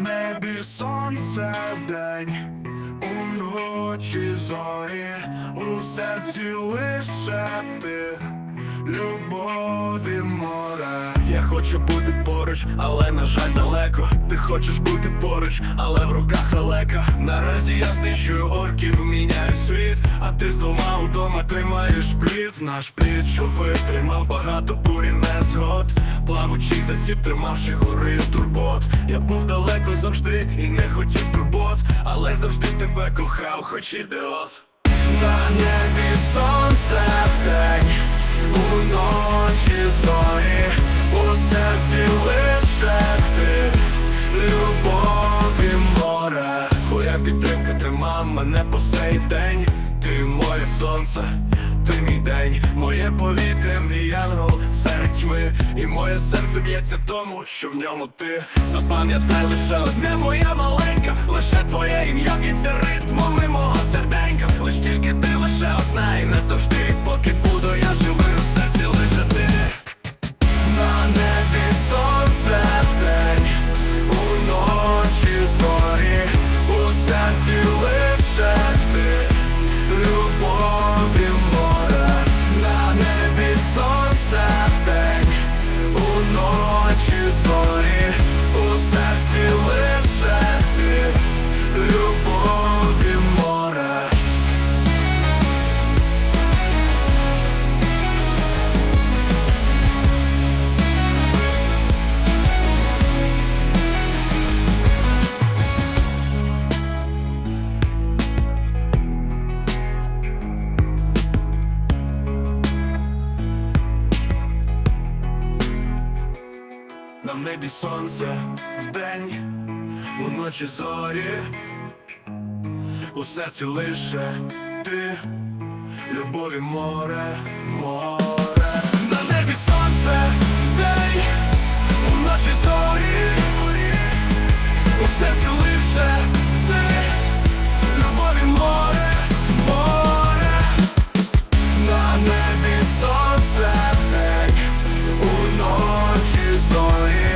небі сонце вдень, уночі зорі, у серці лише ти, любові море. Я хочу бути поруч, але на жаль далеко. Ти хочеш бути поруч, але в руках далека. Наразі я знищую орків, міняю світ. А ти з двома удома тримаєш плід. Наш плід, що витримав багато бурі незгод. Плавучий засіб, тримавши гори турбот. Я був далеко завжди і не хотів турбот, але завжди тебе кохав, хоч ідеот. На небі сонце вдень, мене по сей день. Ти моє сонце, ти мій день, моє повітря, мій ангел серед тьми, і моє серце б'ється тому, що в ньому ти. Запам'ятай лише одне моя маленька, лише твоє ім'я б'ється ритмами мого серденька, лиш тільки ти лише одна, і не завжди, поки На небі сонце вдень, уночі зорі, усе серці лише ти, любові море, море, на небі сонце в вдень, уночі зорі, усе серці лише ти, любові море, море, на небі сонце вдень, уночі story